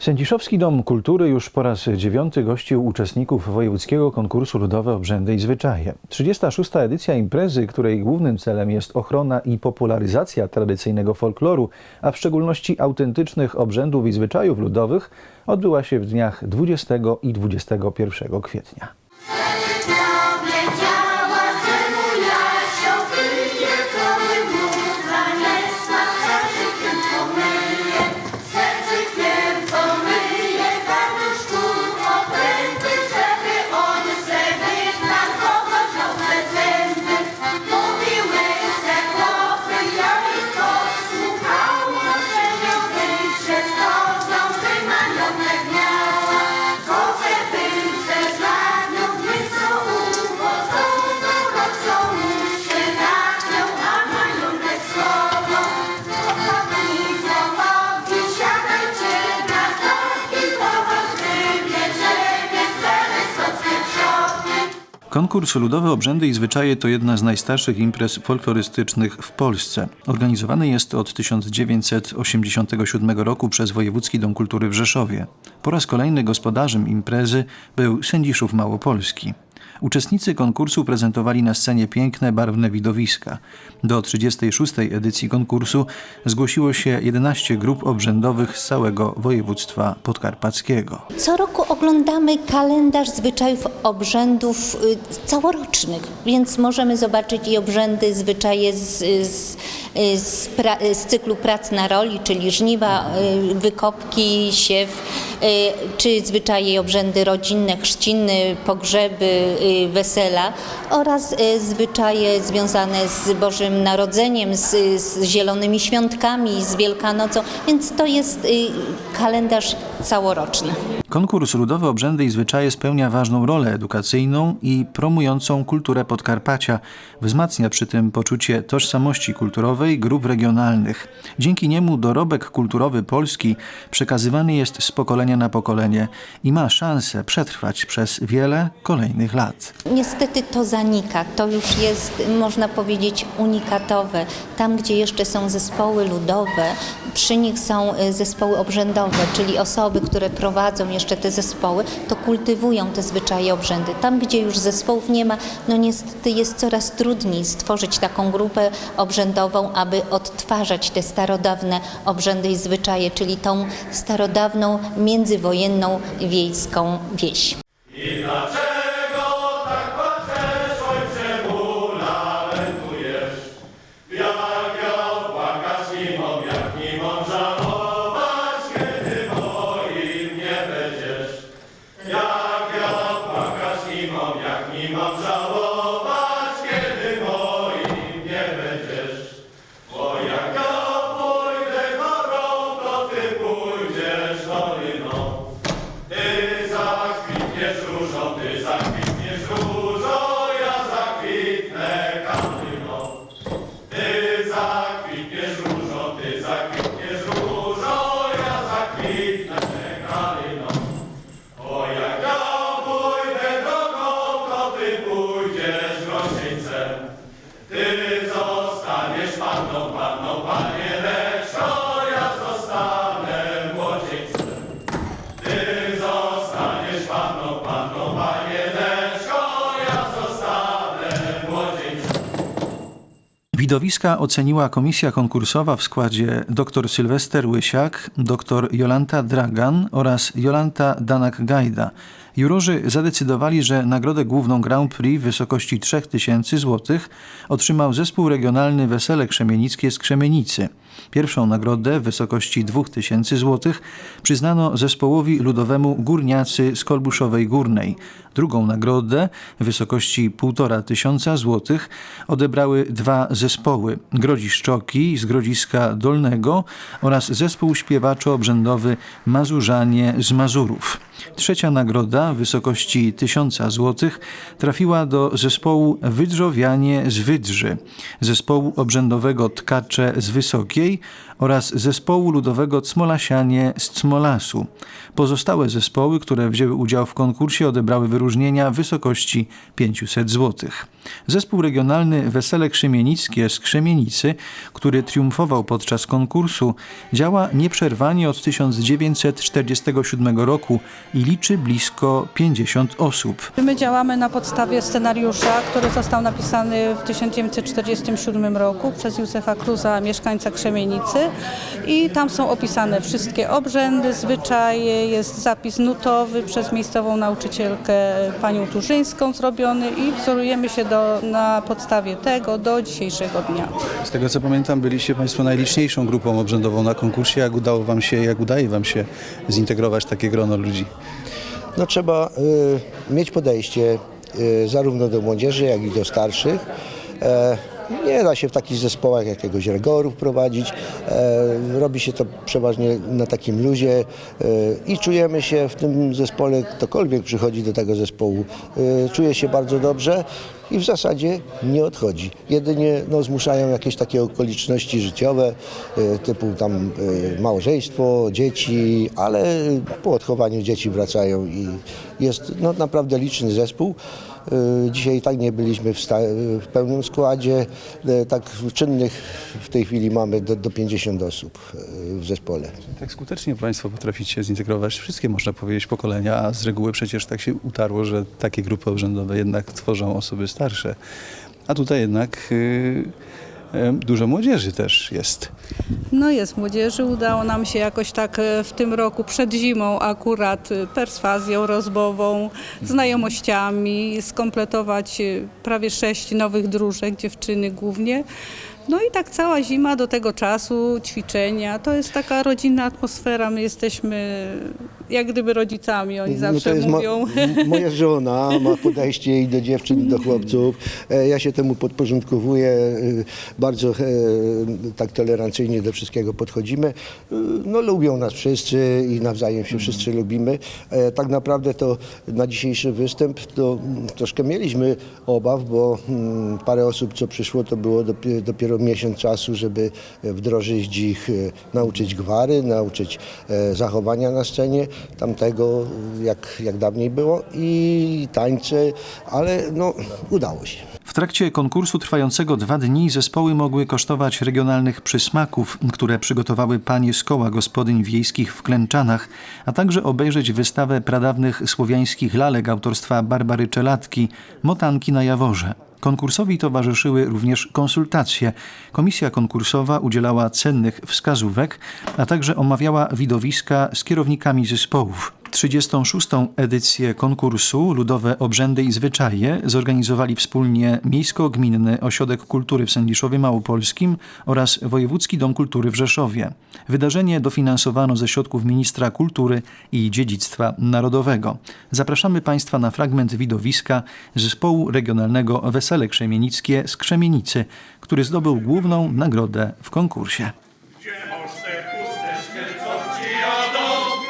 Sędziszowski Dom Kultury już po raz dziewiąty gościł uczestników wojewódzkiego konkursu Ludowe Obrzędy i Zwyczaje. 36. edycja imprezy, której głównym celem jest ochrona i popularyzacja tradycyjnego folkloru, a w szczególności autentycznych obrzędów i zwyczajów ludowych, odbyła się w dniach 20 i 21 kwietnia. Konkurs Ludowe Obrzędy i Zwyczaje to jedna z najstarszych imprez folklorystycznych w Polsce. Organizowany jest od 1987 roku przez Wojewódzki Dom Kultury w Rzeszowie. Po raz kolejny gospodarzem imprezy był Sędziszów Małopolski. Uczestnicy konkursu prezentowali na scenie piękne, barwne widowiska. Do 36. edycji konkursu zgłosiło się 11 grup obrzędowych z całego województwa podkarpackiego. Co roku oglądamy kalendarz zwyczajów obrzędów y, całorocznych, więc możemy zobaczyć i obrzędy, zwyczaje z, z, z, pra, z cyklu prac na roli, czyli żniwa, y, wykopki, siew, y, czy zwyczaje i obrzędy rodzinne, chrzciny, pogrzeby, wesela oraz y, zwyczaje związane z Bożym Narodzeniem, z, z zielonymi świątkami, z Wielkanocą, więc to jest y, kalendarz całoroczny. Konkurs Ludowe Obrzędy i Zwyczaje spełnia ważną rolę edukacyjną i promującą kulturę Podkarpacia. Wzmacnia przy tym poczucie tożsamości kulturowej grup regionalnych. Dzięki niemu dorobek kulturowy Polski przekazywany jest z pokolenia na pokolenie i ma szansę przetrwać przez wiele kolejnych lat. Niestety to zanika. To już jest, można powiedzieć, unikatowe. Tam, gdzie jeszcze są zespoły ludowe, przy nich są y, zespoły obrzędowe, czyli osoby, które prowadzą jeszcze te zespoły, to kultywują te zwyczaje obrzędy. Tam, gdzie już zespołów nie ma, no niestety jest coraz trudniej stworzyć taką grupę obrzędową, aby odtwarzać te starodawne obrzędy i zwyczaje, czyli tą starodawną, międzywojenną wiejską wieś. Widowiska oceniła komisja konkursowa w składzie dr Sylwester Łysiak, dr Jolanta Dragan oraz Jolanta Danak-Gajda. Jurorzy zadecydowali, że nagrodę główną Grand Prix w wysokości 3000 zł otrzymał zespół regionalny Wesele Krzemienickie z Krzemienicy. Pierwszą nagrodę w wysokości 2000 zł przyznano zespołowi ludowemu Górniacy z Kolbuszowej Górnej. Drugą nagrodę w wysokości 1,5 tysiąca złotych odebrały dwa zespoły Grodziszczoki z Grodziska Dolnego oraz zespół śpiewaczo-obrzędowy Mazurzanie z Mazurów. Trzecia nagroda w wysokości 1000 zł trafiła do zespołu Wydrzowianie z Wydrzy, zespołu obrzędowego Tkacze z Wysokiej oraz zespołu ludowego Cmolasianie z Cmolasu. Pozostałe zespoły, które wzięły udział w konkursie odebrały wyróżnienia w wysokości 500 zł. Zespół regionalny Wesele Krzemienickie z Krzemienicy, który triumfował podczas konkursu, działa nieprzerwanie od 1947 roku i liczy blisko 50 osób. My działamy na podstawie scenariusza, który został napisany w 1947 roku przez Józefa Kruza, mieszkańca Krzemienicy i tam są opisane wszystkie obrzędy, zwyczaje, jest zapis nutowy przez miejscową nauczycielkę panią Turzyńską zrobiony i wzorujemy się do, na podstawie tego do dzisiejszego dnia. Z tego co pamiętam, byliście Państwo najliczniejszą grupą obrzędową na konkursie. Jak udało Wam się, jak udaje Wam się zintegrować takie grono ludzi? No trzeba y, mieć podejście y, zarówno do młodzieży, jak i do starszych. E, nie da się w takich zespołach jakiegoś rygorów prowadzić. E, robi się to przeważnie na takim luzie e, i czujemy się w tym zespole, ktokolwiek przychodzi do tego zespołu, e, czuje się bardzo dobrze i w zasadzie nie odchodzi. Jedynie no, zmuszają jakieś takie okoliczności życiowe, e, typu tam e, małżeństwo, dzieci, ale po odchowaniu dzieci wracają i jest no, naprawdę liczny zespół. E, Dzisiaj tak nie byliśmy w, w pełnym składzie, tak czynnych w tej chwili mamy do, do 50 osób w zespole. Tak skutecznie Państwo potraficie zintegrować wszystkie, można powiedzieć, pokolenia, a z reguły przecież tak się utarło, że takie grupy obrzędowe jednak tworzą osoby starsze. A tutaj jednak y, y, dużo młodzieży też jest. No jest młodzieży, udało nam się jakoś tak e, w tym roku przed zimą akurat e, perswazją rozmową, znajomościami skompletować e, prawie sześć nowych dróżek, dziewczyny głównie. No i tak cała zima do tego czasu, ćwiczenia, to jest taka rodzinna atmosfera, my jesteśmy jak gdyby rodzicami, oni No zawsze mo- mówią. moja żona ma podejście i do dziewczyn, i do chłopców. E, Ja się temu podporządkowuję. e, Bardzo e, tak tolerancyjnie do wszystkiego podchodzimy. No lubią nas wszyscy i nawzajem się wszyscy lubimy. Tak naprawdę to na dzisiejszy występ to troszkę mieliśmy obaw, bo parę osób co przyszło to było dopiero, dopiero miesiąc czasu, żeby wdrożyć ich, nauczyć gwary, nauczyć zachowania na scenie, tamtego jak, jak dawniej było i tańce, ale no udało się. W trakcie konkursu trwającego dwa dni zespoły mogły kosztować regionalnych przysmaków, które przygotowały panie z koła gospodyń wiejskich w Klęczanach, a także obejrzeć wystawę pradawnych słowiańskich lalek autorstwa Barbary Czelatki Motanki na Jaworze. Konkursowi towarzyszyły również konsultacje. Komisja konkursowa udzielała cennych wskazówek, a także omawiała widowiska z kierownikami zespołów. 36. edycję konkursu Ludowe Obrzędy i Zwyczaje zorganizowali wspólnie Miejsko-Gminny Ośrodek Kultury w Sędiszowie Małopolskim oraz Wojewódzki Dom Kultury w Rzeszowie. Wydarzenie dofinansowano ze środków Ministra Kultury i Dziedzictwa Narodowego. Zapraszamy Państwa na fragment widowiska zespołu regionalnego Wesele Krzemienickie z Krzemienicy, który zdobył główną nagrodę w konkursie. Gdzie co?